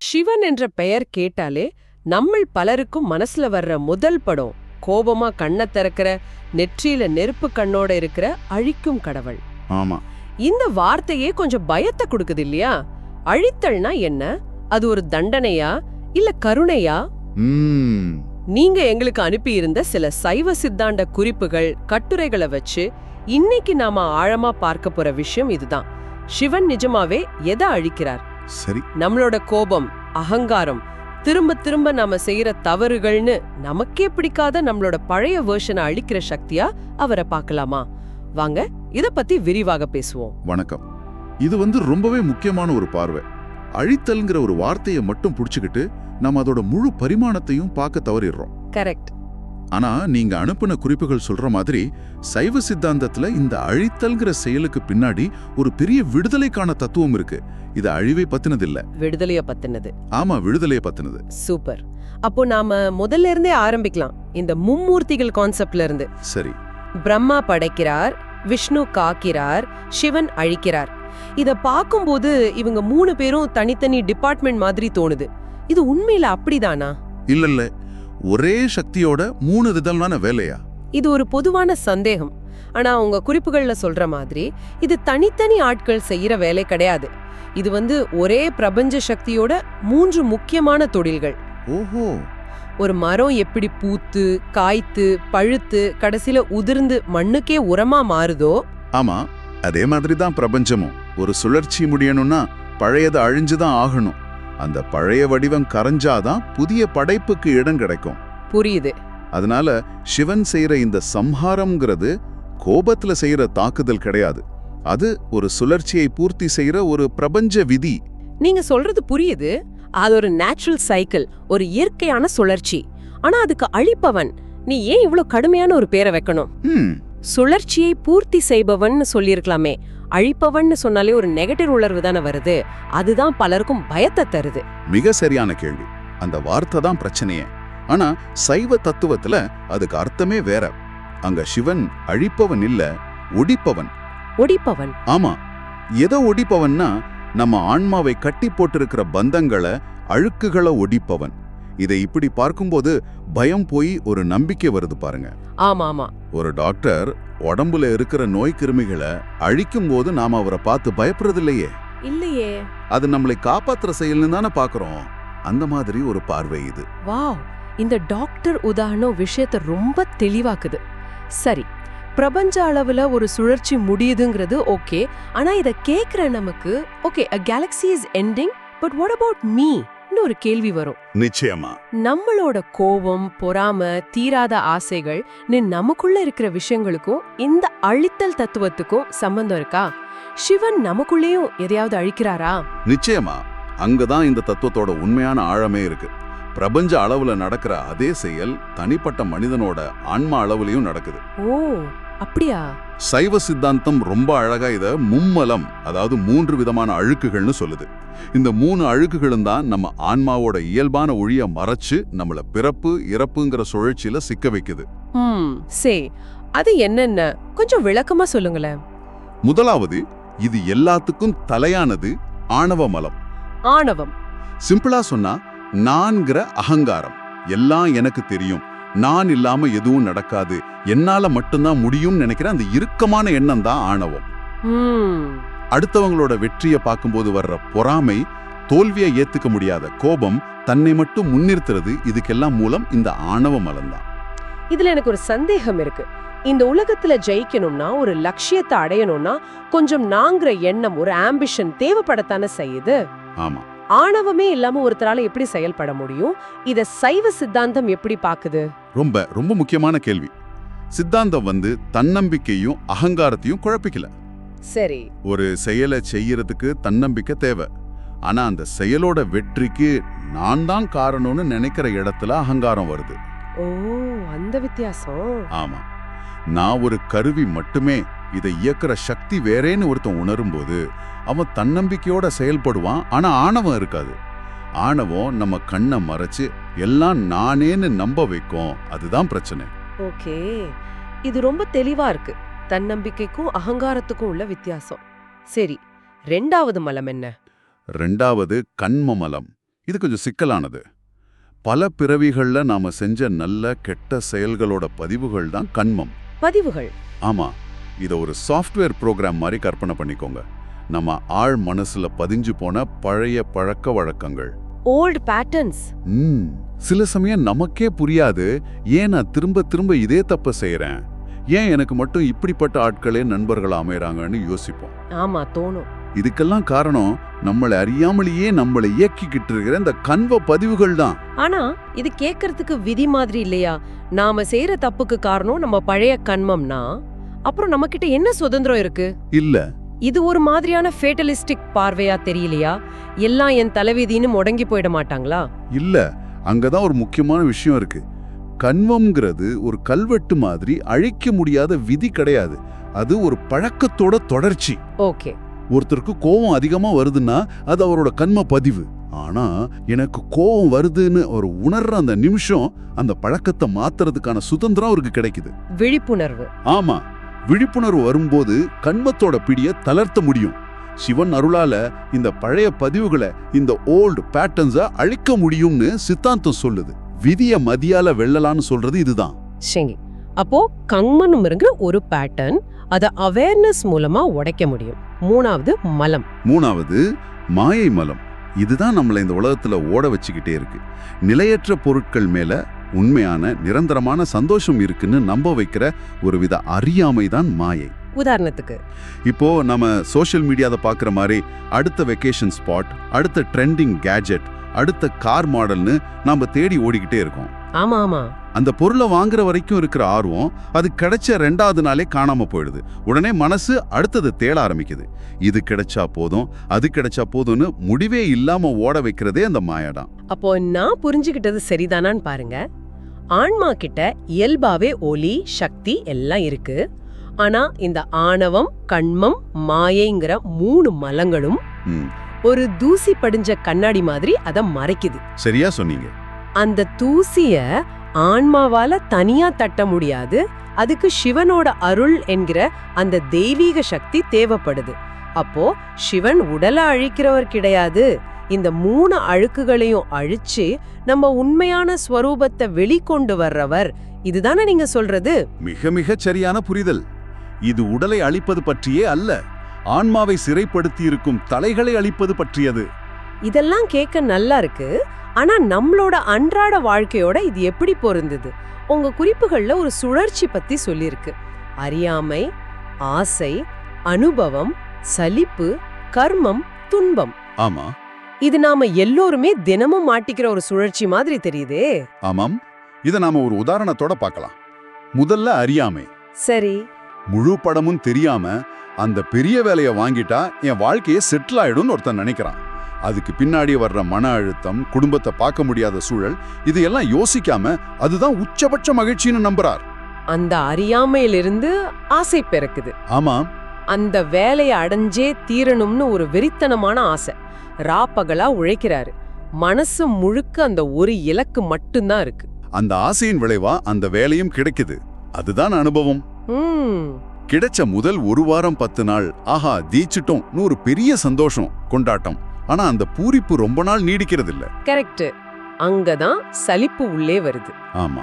சிவன் என்ற பெயர் கேட்டாலே நம்மள் பலருக்கும் மனசுல வர்ற முதல் படம் கோபமா கண்ணை திறக்கிற நெற்றியில நெருப்பு கண்ணோட இருக்கிற அழிக்கும் கடவுள். ஆமா. இந்த வார்த்தையே கொஞ்சம் பயத்தை கொடுக்குது இல்லையா? அழித்தல்னா என்ன? அது ஒரு தண்டனையா? இல்ல கருணையா? நீங்க எங்களுக்கு அனுப்பியிருந்த சில சைவ சித்தாண்ட குறிப்புகள் கட்டுரைகளை வச்சு இன்னைக்கு நாம ஆழமா பார்க்க போற விஷயம் இதுதான். சிவன் நிஜமாவே எதை அழிக்கிறார்? சரி. நம்மளோட கோபம் அகங்காரம் திரும்ப திரும்ப நாம செய்யற தவறுகள்னு நமக்கே பிடிக்காத நம்மளோட பழைய வேர்ஷனை அழிக்கிற சக்தியா அவரை பார்க்கலாமா? வாங்க இத பத்தி விரிவாக பேசுவோம். வணக்கம். இது வந்து ரொம்பவே முக்கியமான ஒரு பார்வை. அழித்தல்ங்கிற ஒரு வார்த்தையை மட்டும் புடிச்சுக்கிட்டு நம்ம அதோட முழு பரிமாணத்தையும் பார்க்க தவறிடுறோம். கரெக்ட் ஆனா நீங்க அனுப்பின குறிப்புகள் சொல்ற மாதிரி சைவ சித்தாந்தத்துல இந்த அழித்தல்ங்கிற செயலுக்கு பின்னாடி ஒரு பெரிய விடுதலைக்கான தத்துவம் இருக்கு. இது அழிவை பத்தினது இல்ல விடுதலைய பத்தினது. ஆமா விடுதலையை பத்தினது. சூப்பர். அப்போ நாம முதல்ல இருந்தே ஆரம்பிக்கலாம். இந்த மும்மூர்த்திகள் கான்செப்ட்ல இருந்து. சரி. பிரம்மா படைக்கிறார் விஷ்ணு காக்கிறார் சிவன் அழிக்கிறார். இத பாக்கும்போது இவங்க மூணு பேரும் தனித்தனி டிபார்ட்மெண்ட் மாதிரி தோணுது. இது உண்மையில அப்படிதானா? இல்ல இல்ல ஒரே சக்தியோட மூணு விதமான வேலையா? இது ஒரு பொதுவான சந்தேகம். ஆனா உங்க குறிப்புகள்ல சொல்ற மாதிரி இது தனித்தனி ஆட்கள் செய்யற வேலை கிடையாது. இது வந்து ஒரே பிரபஞ்ச சக்தியோட மூன்று முக்கியமான தொழில்கள். ஓஹோ. ஒரு மரம் எப்படி பூத்து காய்த்து பழுத்து கடைசில உதிர்ந்து மண்ணுக்கே உரமா மாறுதோ? ஆமா அதே மாதிரி தான் பிரபஞ்சமும். ஒரு சுழற்சி முடியணும்னா பழையது அழிஞ்சுதான் ஆகணும். அந்த பழைய வடிவம் கரைஞ்சாதான் புதிய படைப்புக்கு இடம் கிடைக்கும். புரியுது. அதனால சிவன் செய்யற இந்த சம்ஹாரம்ங்கிறது கோபத்துல செய்யற தாக்குதல் கிடையாது. அது ஒரு சுழற்சியை பூர்த்தி செய்யற ஒரு பிரபஞ்ச விதி. நீங்க சொல்றது புரியுது. அது ஒரு நேச்சுரல் சைக்கிள் ஒரு இயற்கையான சுழற்சி. ஆனா அதுக்கு அழிப்பவன் நீ ஏன் இவ்ளோ கடுமையான ஒரு பேரை வைக்கணும்? சுழற்சியை பூர்த்தி செய்பவன் சொல்லியிருக்கலாமே. அழிப்பவன் சொன்னாலே ஒரு நெகட்டிவ் உணர்வு தானே வருது. அதுதான் பலருக்கும் பயத்தை தருது. மிக சரியான கேள்வி. அந்த வார்த்தை தான் பிரச்சனையே. ஆனா சைவ தத்துவத்துல அதுக்கு அர்த்தமே வேற. அங்க சிவன் அழிப்பவன் இல்ல ஒடிப்பவன். ஒடிப்பவன். ஆமா. எதை ஒடிப்பவன்னா நம்ம ஆன்மாவை கட்டி போட்டிருக்கிற பந்தங்களை அழுக்குகளை ஒடிப்பவன். இதை இப்படி பார்க்கும்போது பயம் போய் ஒரு நம்பிக்கை வருது பாருங்க. ஆமா ஆமா ஒரு டாக்டர் உடம்புல இருக்கிற நோய் கிருமிகளை அழிக்கும் போது நாம அவரை பார்த்து பயப்படுறது இல்லையே. இல்லையே அது நம்மளை காப்பாத்துற செயல்னு தானே பாக்குறோம் அந்த மாதிரி ஒரு பார்வை இது. வாவ்! இந்த டாக்டர் உதாரணம் விஷயத்தை ரொம்ப தெளிவாக்குது. சரி பிரபஞ்ச அளவுல ஒரு சுழற்சி முடியுதுங்கிறது ஓகே. ஆனா இத கேக்குற நமக்கு okay a galaxy is ending but what about me ஒரு கேள்வி வரும். நிச்சயமா. நம்மளோட கோபம் பொறாம தீராத ஆசைகள் நமக்குள்ள இருக்கிற விஷயங்களுக்கும் இந்த அழித்தல் தத்துவத்துக்கும் சம்பந்தம் இருக்கா? சிவன் நமக்குள்ளேயும் எதையாவது அழிக்கிறாரா? நிச்சயமா. அங்கதான் இந்த தத்துவத்தோட உண்மையான ஆழமே இருக்கு. பிரபஞ்ச அளவுல நடக்கிற அதே செயல் தனிப்பட்ட மனிதனோட ஆன்மா அளவுலயும் நடக்குது. ஓ அப்படியா? சைவ சித்தாந்தம் ரொம்ப அழகா இத மும்மலம் அதாவது மூன்று விதமான அழுக்குகள்னு சொல்லுது. இந்த மூணு அழுக்குகளும் தான் நம்ம ஆன்மாவோட இயல்பான ஒழிய மறைச்சு நம்மள பிறப்பு இறப்புங்கிற சுழற்சியில சிக்க வைக்குது. சே அது என்னென்ன? கொஞ்சம் விளக்கமா சொல்லுங்களேன். முதலாவது இது எல்லாத்துக்கும் தலையானது ஆணவ மலம். ஆணவம். சிம்பிளா சொன்னா நான்கிற அகங்காரம். எல்லாம் எனக்கு தெரியும். நான் இல்லாம எதுவும் நடக்காது. என்னால மட்டும்தான் முடியும்னு நினைக்கிற அந்த இறுக்கமான எண்ணம் தான் ஆணவம். அடுத்தவங்களோட வெற்றியை பார்க்கும்போது வர்ற பொறாமை தோல்வியை ஏத்துக்க முடியாத கோபம் தன்னை மட்டும் முன்னிறுத்துறது இதுக்கெல்லாம் மூலம் இந்த ஆணவ மலம்தான் இதுல எனக்கு ஒரு சந்தேகம் இருக்கு. இந்த உலகத்துல ஜெயிக்கணும்னா ஒரு லட்சியத்தை அடையணும்னா கொஞ்சம் நாங்கிற எண்ணம் ஒரு ஆம்பிஷன் தேவைப்படத்தானே செய்யுது? ஆமா. ஆணவமே இல்லாம ஒருத்தரால எப்படி செயல்பட முடியும்? இத சைவ சித்தாந்தம் எப்படி பாக்குது? ரொம்ப ரொம்ப முக்கியமான கேள்வி. சித்தாந்தம் வந்து தன்னம்பிக்கையும் அகங்காரத்தையும் குழப்பிக்கல. சரி. ஒரு செயலை செய்யறதுக்கு தன்னம்பிக்கை தேவை. ஆனா அந்த செயலோட வெற்றிக்கு நான் தான் காரணம்னு நினைக்கிற இடத்துல அகங்காரம் வருது. ஓ அந்த வித்தியாசம். ஆமா. நான் ஒரு கருவி மட்டுமே இதை இயக்குற சக்தி வேறேன்னு ஒருத்தன் உணரும்போது அவன் தன்னம்பிக்கையோட செயல்படுவான். ஆனா ஆணவம் இருக்காது. ஆணவம் நம்ம கண்ணை மறைச்சு எல்லாம் நானேன்னு நம்ப வைக்கும். அதுதான் பிரச்சனை. ஓகே. இது ரொம்ப தெளிவா இருக்கு. தன்னம்பிக்கைக்கும் அகங்காரத்துக்கும் உள்ள வித்தியாசம். சரி ரெண்டாவது மலம் என்ன? ரெண்டாவது கண்மமலம் இது கொஞ்சம் சிக்கலானது. பல பிறவிகள்ல நாம செஞ்ச நல்ல கெட்ட செயல்களோட பதிவுகள் தான் கண்மம். பதிவுகள்? ஆமா இத ஒரு சாஃப்ட்வேர் ப்ரோக்ராம் மாதிரி கற்பனை பண்ணிக்கோங்க. நம்ம ஆழ் மனசுல பதிஞ்சு போன பழைய பழக்க வழக்கங்கள். ஓல்ட் பேட்டர்ன்ஸ் சில சமயம் நமக்கே புரியாது ஏன் நான் திரும்ப திரும்ப இதே தப்ப செய்றேன்? ஏன் எனக்கு மட்டும் இப்படிப்பட்ட ஆட்களே நண்பர்கள் அமையறாங்கன்னு யோசிப்போம். ஆமா தோணும். இதுக்கெல்லாம் காரணம் நம்மளை அறியாமலேயே நம்மளை இயக்கிக்கிட்டு இருக்கிற இந்த கண்வ பதிவுகள் தான். ஆனா இது கேட்கறதுக்கு விதி மாதிரி இல்லையா? நாம செய்யற தப்புக்கு காரணம் நம்ம பழைய கண்மம்னா அப்புறம் நம்ம கிட்ட என்ன சுதந்திரம் இருக்கு? இல்ல. இது ஒரு மாதிரியான ஃபேட்டலிஸ்டிக் பார்வையா தெரியலையா? எல்லாம் என் தலைவிதின்னு முடங்கி போயிட மாட்டாங்களா? இல்ல அங்கதான் ஒரு முக்கியமான விஷயம் இருக்கு. கண்வம்ங்கிறது ஒரு கல்வெட்டு மாதிரி அழிக்க முடியாத விதி கிடையாது. அது ஒரு பழக்கத்தோட தொடர்ச்சி. ஓகே. ஒருத்தருக்கு கோபம் அதிகமா வருதுன்னா அது அவரோட கண்ம பதிவு. ஆனா எனக்கு கோபம் வருதுன்னு அவர் உணர்ற அந்த நிமிஷம் அந்த பழக்கத்தை மாத்துறதுக்கான சுதந்திரம் அவருக்கு கிடைக்குது. விழிப்புணர்வு. ஆமா. விழிப்புணர்வு வரும்போது கண்மத்தோட பிடிய தளர்த்த முடியும். சிவன் அருளால இந்த பழைய பதிவுகளை இந்த ஓல்டு பேட்டர்ன்ஸ அழிக்க முடியும்னு சித்தாந்தம் சொல்லுது. விதிய மதியால வெல்லலான்னு சொல்றது இதுதான். சரி அப்போ கண்மனுங்கிற ஒரு பேட்டர்ன் அத அவேர்னஸ் மூலமா உடைக்க முடியும். மூணாவது மலம். மூணாவது மாயை மலம். இதுதான் நம்மளை இந்த உலகத்துல ஓட வச்சுக்கிட்டே இருக்கு. நிலையற்ற பொருட்கள் மேல உண்மையான நிரந்தரமான சந்தோஷம் இருக்குன்னு நம்ப வைக்கிற ஒரு வித அறியாமை தான் மாயை. உதாரணத்துக்கு. இப்போ நம்ம சோஷியல் மீடியாத பார்க்குற மாதிரி அடுத்த வெக்கேஷன் ஸ்பாட் அடுத்த ட்ரெண்டிங் கேஜெட் அடுத்த கார் மாடல்னு நாம தேடி ஓடிக்கிட்டே இருக்கோம். ஆமா ஆமா. அந்த பொருளை வாங்குற வரைக்கும் இருக்கிற ஆர்வம் அது கிடைச்ச ரெண்டாவது நாளே காணாம போயிடுது. உடனே மனசு அடுத்தது தேட ஆரம்பிக்குது. இது கிடைச்சா போதும் அது கிடைச்சா போதும்னு முடிவே இல்லாம ஓட வைக்கிறதே அந்த மாயாடாம் அப்போ நான் புரிஞ்சுகிட்டது சரிதானான்னு பாருங்க. ஆன்மா கிட்ட இயல்பாவே ஒலி சக்தி எல்லாம் இருக்கு. ஆனா இந்த ஆணவம் கண்மம் மாயைங்கிற மூணு மலங்களும் ஒரு தூசி படிஞ்ச கண்ணாடி மாதிரி அத மறைக்குது. சரியா சொன்னீங்க. அந்த தூசிய ஆன்மாவால தனியா தட்ட முடியாது. அதுக்கு சிவனோட அருள் என்கிற அந்த தெய்வீக சக்தி தேவைப்படுது. அப்போ சிவன் உடலை அழிக்கிறவர் கிடையாது. இந்த மூணு அழுக்குகளையும் அழிச்சு நம்ம உண்மையான ஸ்வரூபத்தை வெளிக்கொண்டு வர்றவர். இதுதானே நீங்க சொல்றது? மிக மிகச் சரியான புரிதல். இது உடலை அழிப்பது பற்றியே அல்ல. ஆன்மாவை சிறைப்படுத்தி இருக்கும் தலைகளை அழிப்பது பற்றியது. இதெல்லாம் கேட்க நல்லா இருக்கு. ஆனா நம்மளோட அன்றாட வாழ்க்கையோட இது எப்படி பொருந்தது? உங்க குறிப்புகள்ல ஒரு சுழற்சி பத்தி சொல்லியிருக்கு. அறியாமை ஆசை அனுபவம் சலிப்பு கர்மம் துன்பம். ஆமா. இது நாம எல்லோருமே தினமும் மாட்டிக்கிற ஒரு சுழற்சி மாதிரி தெரியுதே. ஆமாம். இதை நாம ஒரு உதாரணத்தோட பார்க்கலாம். முதல்ல அறியாமை. சரி. முழு படமும் தெரியாம அந்த பெரிய வேலையை வாங்கிட்டா என் வாழ்க்கையே செட்டில் ஆயிடும்னு ஒருத்தன் நினைக்கிறான். அதுக்கு பின்னாடி வர்ற மன அழுத்தம் குடும்பத்தை பார்க்க முடியாத சூழல் இது எல்லாம் யோசிக்காம அதுதான் உச்சபட்ச மகிழ்ச்சின்னு நம்புறார். அந்த அறியாமையிலிருந்து ஆசை பிறக்குது. ஆமாம் அந்த வேலையை அடைஞ்சே தீரணும்னு ஒரு வெறித்தனமான ஆசை. ராப்பகலா உழைக்கிறாரு. மனசு முழுக்க அந்த ஒரு இலக்கு மட்டும்தான் இருக்கு. அந்த ஆசையின் விளைவா அந்த வேலையும் கிடைக்குது. அதுதான் அனுபவம். கிடைச்ச முதல் ஒரு வாரம் பத்து நாள். ஆஹா தீச்சிட்டோம்னு ஒரு பெரிய சந்தோஷம் கொண்டாட்டம். ஆனா அந்த பூரிப்பு ரொம்ப நாள் நீடிக்கிறது இல்ல கரெக்ட் அங்கதான் சலிப்பு உள்ளே வருது. ஆமா.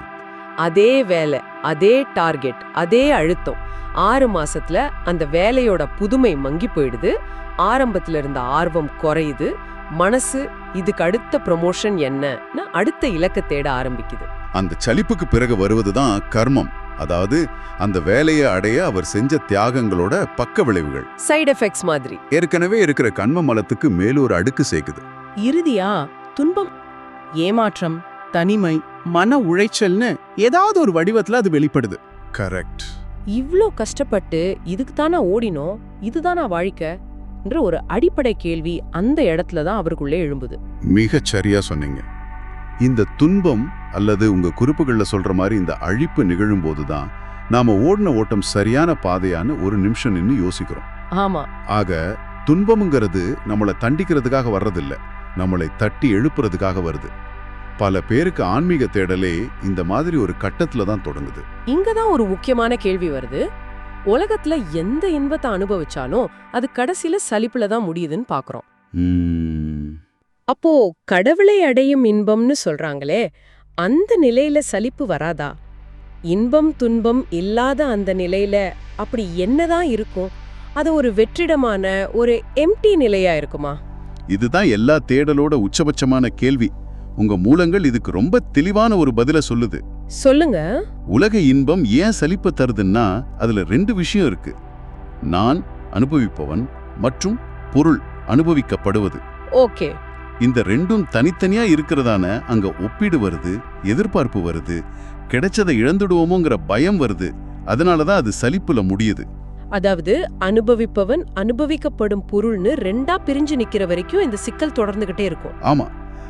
அதே வேலை அதே டார்கெட் அதே அழுத்தம். ஆறு மாசத்துல அந்த வேலையோட புதுமை மங்கி போயிடுது. ஆரம்பத்துல இருந்த ஆர்வம் குறையுது. மனசு இதுக்கு அடுத்த ப்ரமோஷன் என்னன்னு அடுத்த இலக்க தேட ஆரம்பிக்குது. அந்த சலிப்புக்கு பிறகு வருவதுதான் கர்மம். அதாவது அந்த வேலையை அடைய அவர் செஞ்ச தியாகங்களோட பக்க விளைவுகள். சைடு எஃபெக்ட்ஸ் மாதிரி. ஏற்கனவே இருக்கிற கண்ம மலத்துக்கு மேலொரு அடுக்கு சேர்க்குது. இறுதியா துன்பம் ஏமாற்றம் தனிமை மன உளைச்சல்னு ஏதாவது ஒரு வடிவத்துல அது வெளிப்படுது. கரெக்ட் இவ்ளோ கஷ்டப்பட்டு இதுக்கு தானே ஓடினோம் இதுதானா வாழ்க்கைன்ற ஒரு அடிப்படை கேள்வி அந்த இடத்துல தான் அவருக்குள்ளே எழும்புது. மிகச் சரியா சொன்னீங்க. இந்த துன்பம் அல்லது உங்க குறிப்புகள்ல சொல்ற மாதிரி இந்த அழிப்பு நிகழும் போதுதான் நாம ஓடின ஓட்டம் சரியான பாதையான்னு ஒரு நிமிஷம் நின்னு யோசிக்கிறோம். ஆமா. ஆக துன்பம்ங்கிறது நம்மளை தண்டிக்கிறதுக்காக வர்றதில்ல. நம்மளை தட்டி எழுப்புறதுக்காக வருது. பல பேருக்கு ஆன்மீக தேடலே இந்த மாதிரி ஒரு கட்டத்துல தான் தொடங்குது. இங்கதான் ஒரு முக்கியமான கேள்வி வருது. உலகத்துல எந்த இன்பத்தை அனுபவிச்சாலும் அது கடைசியில சலிப்புல தான் முடியுதுன்னு பாக்குறோம். அப்போ கடவுளை அடையும் இன்பம்னு சொல்றாங்களே அந்த நிலையில சலிப்பு வராதா? இன்பம் துன்பம் இல்லாத அந்த நிலையில அப்படி என்னதான் இருக்கும்? அது ஒரு வெற்றிடமான ஒரு எம்டி நிலையா இருக்குமா? இதுதான் எல்லா தேடலோட உச்சபட்சமான கேள்வி. உங்க மூலங்கள் இதுக்கு ரொம்ப தெளிவான ஒரு பதில சொல்லுது. சொல்லுங்க. உலக இன்பம் ஏன் சலிப்பு தருதுன்னா அதுல ரெண்டு விஷயம் இருக்கு. நான் அனுபவிப்பவன் மற்றும் பொருள் அனுபவிக்கப்படுவது. ஓகே. இந்த ரெண்டும் தனித்தனியா இருக்கிறதான அங்க ஒப்பீடு வருது எதிர்பார்ப்பு வருது கிடைச்சதை இழந்துடுவோமோங்கிற பயம் வருது. அதனாலதான் அது சலிப்புல முடியுது. அதாவது அனுபவிப்பவன் அனுபவிக்கப்படும் பொருள்னு ரெண்டா பிரிஞ்சு நிக்கிற வரைக்கும் இந்த சிக்கல் தொடர்ந்துகிட்டே இருக்கும். ஆமா.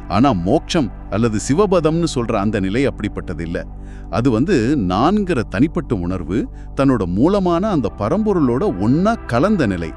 ஆனா மோட்சம் அல்லது சிவபதம்னு சொல்ற அந்த நிலை அப்படிப்பட்டது இல்ல. அது வந்து நான்கிற தனிப்பட்ட உணர்வு தன்னோட மூலமான அந்த பரம்பொருளோட ஒன்னா கலந்த நிலை.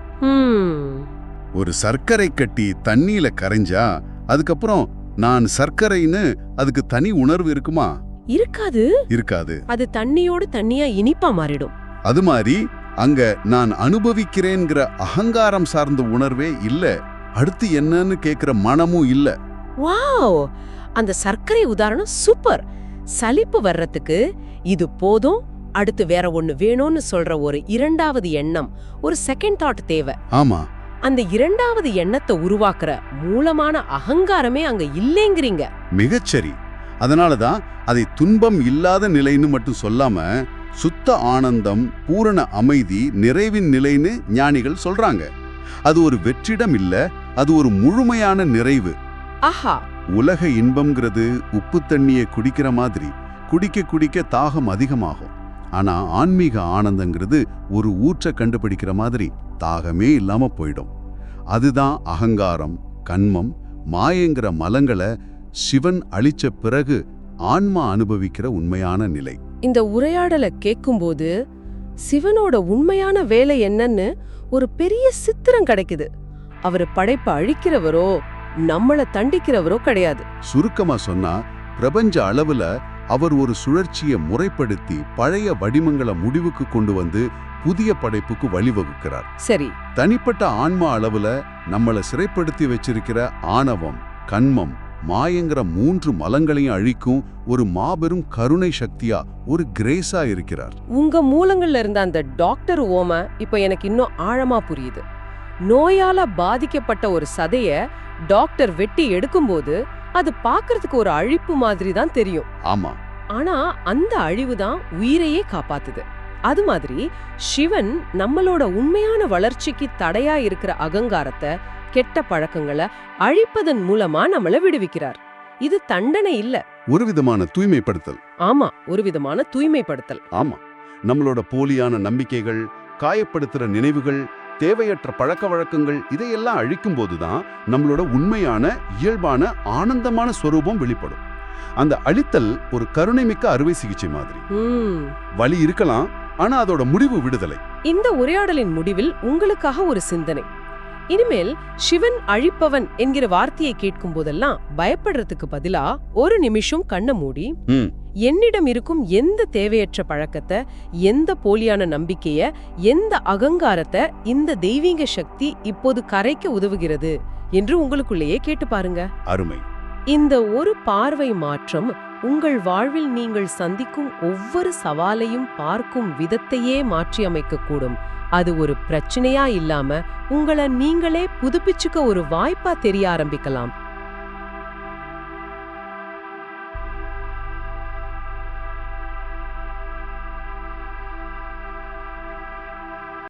ஒரு சர்க்கரை கட்டி தண்ணியில கரைஞ்சா அதுக்கப்புறம் நான் சர்க்கரைன்னு அதுக்கு தனி உணர்வு இருக்குமா? இருக்காது. இருக்காது. அது தண்ணியோடு தண்ணியா இனிப்பா மாறிடும். அது மாதிரி அங்க நான் அனுபவிக்கிறேங்கிற அகங்காரம் சார்ந்த உணர்வே இல்ல. அடுத்து என்னன்னு கேக்குற மனமும் இல்ல. வாவ்! அந்த சர்க்கரை உதாரணம் சூப்பர். சலிப்பு வர்றதுக்கு இது போதும் அடுத்து வேற ஒண்ணு வேணும்னு சொல்ற ஒரு இரண்டாவது எண்ணம் ஒரு செகண்ட் தாட் தேவை. ஆமா. அந்த இரண்டாவது எண்ணத்தை உருவாக்குற மூலமான அகங்காரமே அங்க இல்லைங்கிறீங்க. மிகச்சரி. அதனாலதான் அதை துன்பம் இல்லாத நிலைன்னு மட்டும் சொல்லாம சுத்த ஆனந்தம் பூரண அமைதி நிறைவின் நிலைன்னு ஞானிகள் சொல்றாங்க. அது ஒரு வெற்றிடம் இல்ல அது ஒரு முழுமையான நிறைவு. ஆஹா. உலக இன்பம்ங்கிறது உப்பு தண்ணியை குடிக்கிற மாதிரி குடிக்க குடிக்க தாகம் அதிகமாகும். ஆனா ஆன்மீக ஆனந்தங்கிறது ஒரு ஊற்ற கண்டுபிடிக்கிற மாதிரி தாகமே இல்லாம போயிடும். அதுதான் அகங்காரம் கண்மம் மாயங்கிற மலங்களை சிவன் அழிச்ச பிறகு ஆன்மா அனுபவிக்கிற உண்மையான நிலை. இந்த உரையாடலை கேட்கும்போது சிவனோட உண்மையான வேலை என்னன்னு ஒரு பெரிய சித்திரம் கிடைக்குது. அவர் படைப்பை அழிக்கிறவரோ நம்மள தண்டிக்கிறவரோ கிடையாது. சுருக்கமா சொன்னா பிரபஞ்ச அளவுல அவர் ஒரு சுழற்சியை முறைப்படுத்தி பழைய வடிவங்களை முடிவுக்கு கொண்டு வந்து புதிய படைப்புக்கு வழிவகுக்கிறார். சரி. தனிப்பட்ட ஆன்மா அளவுல நம்மள சிறைப்படுத்தி வச்சிருக்கிற ஆணவம் கண்மம் மாயங்கிற மூன்று மலங்களையும் அழிக்கும் ஒரு மாபெரும் கருணை சக்தியா ஒரு கிரேஸா இருக்கிறார். உங்க மூலங்கள்ல இருந்த அந்த டாக்டர் ஓம இப்ப எனக்கு இன்னும் ஆழமா புரியுது. நோயால பாதிக்கப்பட்ட ஒரு சதைய டாக்டர் வெட்டி எடுக்கும்போது அது பார்க்கறதுக்கு ஒரு அழிப்பு மாதிரி தான் தெரியும். ஆமா. ஆனா அந்த அழிவு தான் உயிரையே காப்பாத்துது. அது மாதிரி சிவன் நம்மளோட உண்மையான வளர்ச்சிக்கு தடையா இருக்கிற அகங்காரத்தை கெட்ட பழக்கங்களை அழிப்பதன் மூலமா நம்மள விடுவிக்கிறார். இது தண்டனை இல்ல. ஒரு விதமான தூய்மைப்படுத்தல். ஆமா ஒரு விதமான தூய்மைப்படுத்தல். ஆமா. நம்மளோட போலியான நம்பிக்கைகள் காயப்படுத்துற நினைவுகள் தேவையற்ற பழக்க வழக்கங்கள் இதையெல்லாம் அழிக்கும் போதுதான் நம்மளோட உண்மையான இயல்பான ஆனந்தமான ஸ்வரூபம் வெளிப்படும். அந்த அழித்தல் ஒரு கருணைமிக்க அறுவை சிகிச்சை மாதிரி. வலி இருக்கலாம் ஆனா அதோட முடிவு விடுதலை. இந்த உரையாடலின் முடிவில் உங்களுக்காக ஒரு சிந்தனை. இனிமேல் சிவன் அழிப்பவன் என்கிற வார்த்தையை கேட்கும் போதெல்லாம் பயப்படுறதுக்கு பதிலா ஒரு நிமிஷம் கண்ணை மூடி. ம். என்னிடம் இருக்கும் எந்த தேவையற்ற பழக்கத்தை எந்த போலியான நம்பிக்கைய எந்த அகங்காரத்தை இந்த தெய்வீக சக்தி இப்போது கரைக்க உதவுகிறது என்று உங்களுக்குள்ளேயே கேட்டு பாருங்க. அருமை. இந்த ஒரு பார்வை மாற்றம் உங்கள் வாழ்வில் நீங்கள் சந்திக்கும் ஒவ்வொரு சவாலையும் பார்க்கும் விதத்தையே மாற்றியமைக்கக்கூடும் அது ஒரு பிரச்சனையா இல்லாம உங்களை நீங்களே புதுப்பிச்சுக்க ஒரு வாய்ப்பா தெரிய ஆரம்பிக்கலாம்.